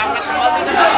আমরা সমাজ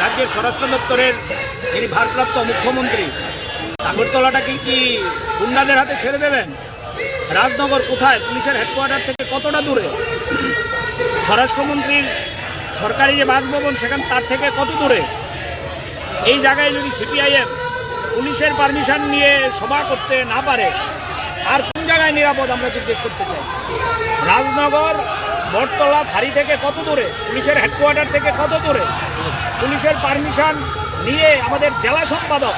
রাজ্যের স্বরাষ্ট্র দপ্তরের যিনি ভারপ্রাপ্ত মুখ্যমন্ত্রী আগরতলাটাকে কি গুন্ডাদের হাতে ছেড়ে দেবেন? রাজনগর কোথায়? পুলিশের হেডকোয়ার্টার থেকে কতটা দূরে? স্বরাষ্ট্রমন্ত্রীর সরকারি যে বাসভবন, সেখান তার থেকে কত দূরে? এই জায়গায় যদি সিপিআইএম পুলিশের পারমিশন নিয়ে সভা করতে না পারে, আর কোন জায়গায় নিরাপদ আমরা জিজ্ঞেস করতে চাই? রাজনগর, বটতলা, ফাড়ি থেকে কত দূরে? পুলিশের হেডকোয়ার্টার থেকে কত দূরে? পুলিশের পারমিশন নিয়ে আমাদের জেলা সম্পাদক,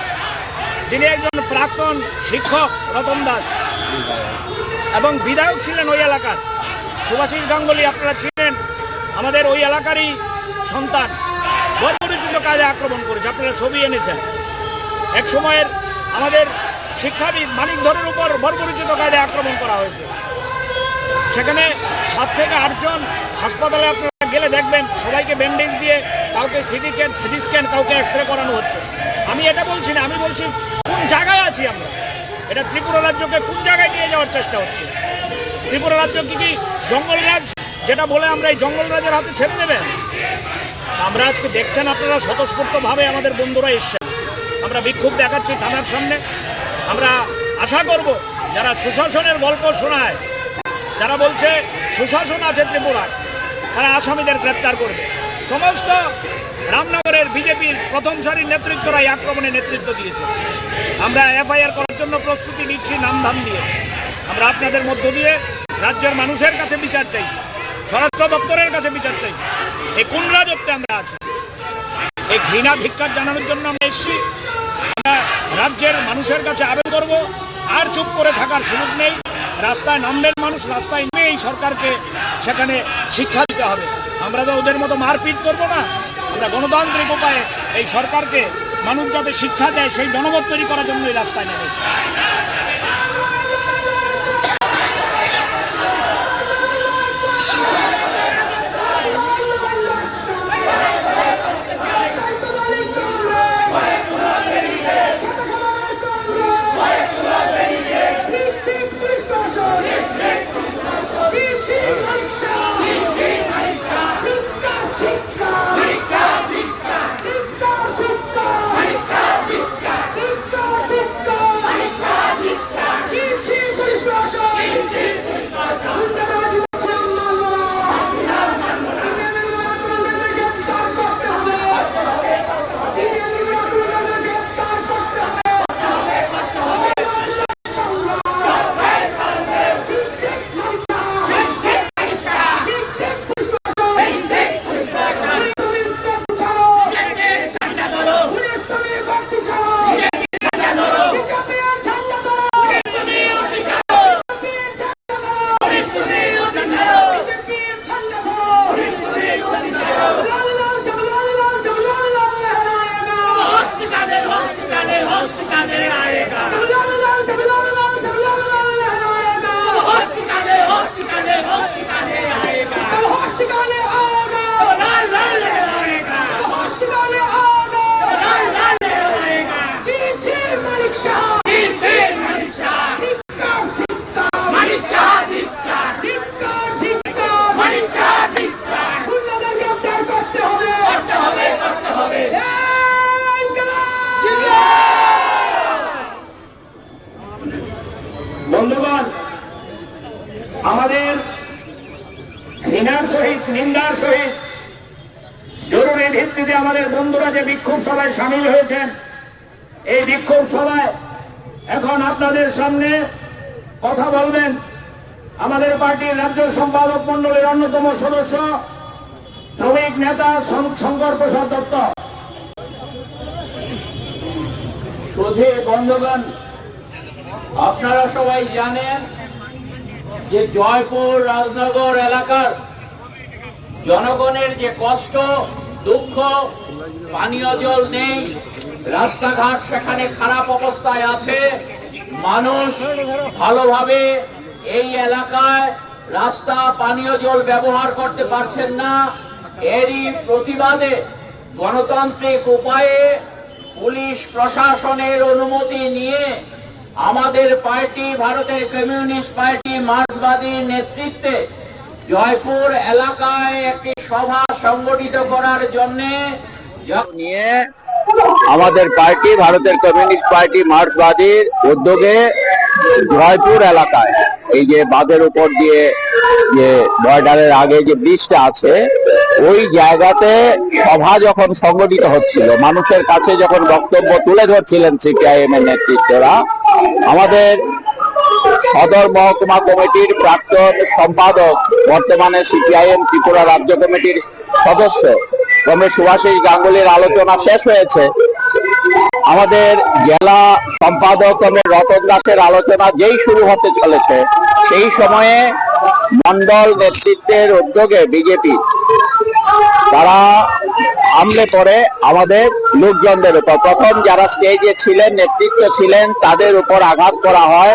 যিনি একজন প্রাক্তন শিক্ষক রতন দাস, এবং বিধায়ক ছিলেন ওই এলাকার। সুভাষিস গাঙ্গুলি, আপনারা ছিলেন আমাদের ওই এলাকারই সন্তান। বর্বরিচিত কাজে আক্রমণ করেছে। আপনারা ছবি এনেছেন। এক সময়ের আমাদের শিক্ষাবিদ মানিক ধরের উপর বর্বরিচিত কাজে আক্রমণ করা হয়েছে। সেখানে সাত থেকে আটজন হাসপাতালে আপনারা গেলে দেখবেন, সবাইকে ব্যান্ডেজ দিয়ে কাউকে সিটি স্ক্যান সিটি স্ক্যান কাউকে এক্স রে করানো হচ্ছে। আমি এটা বলছি না, আমি বলছি কোন জায়গায় আছি আমরা? এটা ত্রিপুরা রাজ্যকে কোন জায়গায় নিয়ে যাওয়ার চেষ্টা হচ্ছে? ত্রিপুরা রাজ্য কি কি জঙ্গল রাজ, যেটা বলে আমরা এই জঙ্গল রাজের হাতে ছেড়ে দেবেন? আমরা আজকে দেখছেন আপনারা স্বতঃস্ফূর্তভাবে আমাদের বন্ধুরা এসছেন। আমরা বিক্ষোভ দেখাচ্ছি থানার সামনে। আমরা আশা করব যারা সুশাসনের গল্প শোনায়, যারা বলছে সুশাসন আছে ত্রিপুরায়, তারা আসামিদের গ্রেপ্তার করবে। সমস্ত রামনগরের বিজেপির প্রথম সারির নেতৃত্বরা এই আক্রমণে নেতৃত্ব দিয়েছে। আমরা এফআইআর করার জন্য প্রস্তুতি নিচ্ছি নামধাম দিয়ে। আমরা আপনাদের মধ্য দিয়ে রাজ্যের মানুষের কাছে বিচার চাইছি, স্বরাষ্ট্র দপ্তরের কাছে বিচার চাইছি। এই কোন রাজত্বে আমরা আছি? এই ঘৃণা ধিক্কার জানানোর জন্য আমরা এসেছি। আমরা রাজ্যের মানুষের কাছে আবেদন করব। আর চুপ করে থাকার সুযোগ নেই। রাস্তায় নামবেন মানুষ, রাস্তায় নেমে এই সরকারকে। সেখানে শিক্ষা দিতে হবে। আমরা তো ওদের মতো মারপিট করব না। আমরা গণতান্ত্রিক উপায়ে এই সরকারকে মানুষ যাতে শিক্ষা দেয়, সেই জনমত তৈরি করার জন্য এই রাস্তায় নেমেছে। সামনে কথা বলবেন। আমাদের পার্টির রাজ্য সম্পাদক মন্ডলের অন্যতম সদস্য শ্রমিক নেতা শঙ্কর প্রসাদ দত্ত। সুধী বন্ধুগণ, আপনারা সবাই জানেন যে জয়পুর রাজনগর এলাকার জনগণের যে কষ্ট, দুঃখ, পানীয় জল নেই, রাস্তাঘাট সেখানে খারাপ অবস্থায় আছে মানুষ ভালোভাবে এই এলাকায় রাস্তা, পানীয় জল ব্যবহার করতে পারছেন না। এরই প্রতিবাদে গণতান্ত্রিক উপায়ে পুলিশ প্রশাসনের অনুমতি নিয়ে আমাদের পার্টি, ভারতের কমিউনিস্ট পার্টি মার্ক্সবাদীর নেতৃত্বে জয়পুর এলাকায় একটি সভা সংগঠিত করার জন্য নিয়ে আমাদের পার্টি, ভারতের কমিউনিস্ট পার্টি, মার্ক্সবাদীর উদ্যোগে জয়পুর এলাকায়। এই যে বাঁধের উপর দিয়ে যে বর্ডারের আগে যে ব্রিজটা আছে, ওই জায়গাতে সভা যখন সংগঠিত হচ্ছিল, মানুষের কাছে যখন বক্তব্য তুলে ধরছিলেন সিপিআইএম এর নেতৃত্বরা, আমাদের সদর মহকুমা কমিটির প্রাক্তন সম্পাদক, বর্তমানে সিপিআইএম ত্রিপুরা রাজ্য কমিটির সদস্য রমেশ সুভাষিস গাঙ্গুলির আলোচনা শেষ হয়েছে। আমাদের জেলা সম্পাদক রমেশ রতন দাসের আলোচনা যেই শুরু হতে চলেছে, সেই সময়ে মন্ডল নেতৃত্বের উদ্যোগে বিজেপি, তারা আমলে পড়ে আমাদের লোকজনদের উপর। প্রথম যারা স্টেজে ছিলেন, নেতৃত্ব ছিলেন, তাদের উপর আঘাত করা হয়,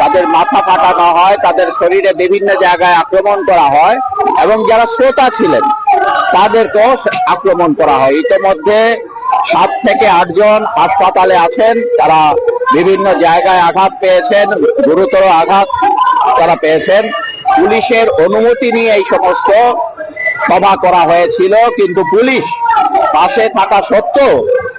তাদের মাথা ফাটানো হয়, তাদের শরীরে বিভিন্ন জায়গায় আক্রমণ করা হয়, এবং যারা শ্রোতা ছিলেন তাদেরকেও আক্রমণ করা হয়। ইতিমধ্যে সাত থেকে আটজন হাসপাতালে আছেন। তারা বিভিন্ন জায়গায় আঘাত পেয়েছেন, গুরুতর আঘাত তারা পেয়েছেন। পুলিশের অনুমতি নিয়ে এই সমস্ত সভা করা হয়েছিল, কিন্তু পুলিশ পাশে থাকা সত্ত্বেও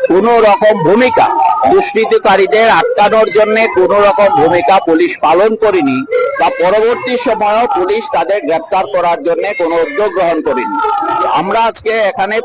কোন রকম ভূমিকা দুষ্কৃতিকারীদের আটকানোর জন্য কোন রকম ভূমিকা পুলিশ পালন করেনি বা পরবর্তী সময়েও পুলিশ তাদের গ্রেপ্তার করার জন্য কোনো উদ্যোগ গ্রহণ করেনি। আমরা আজকে এখানে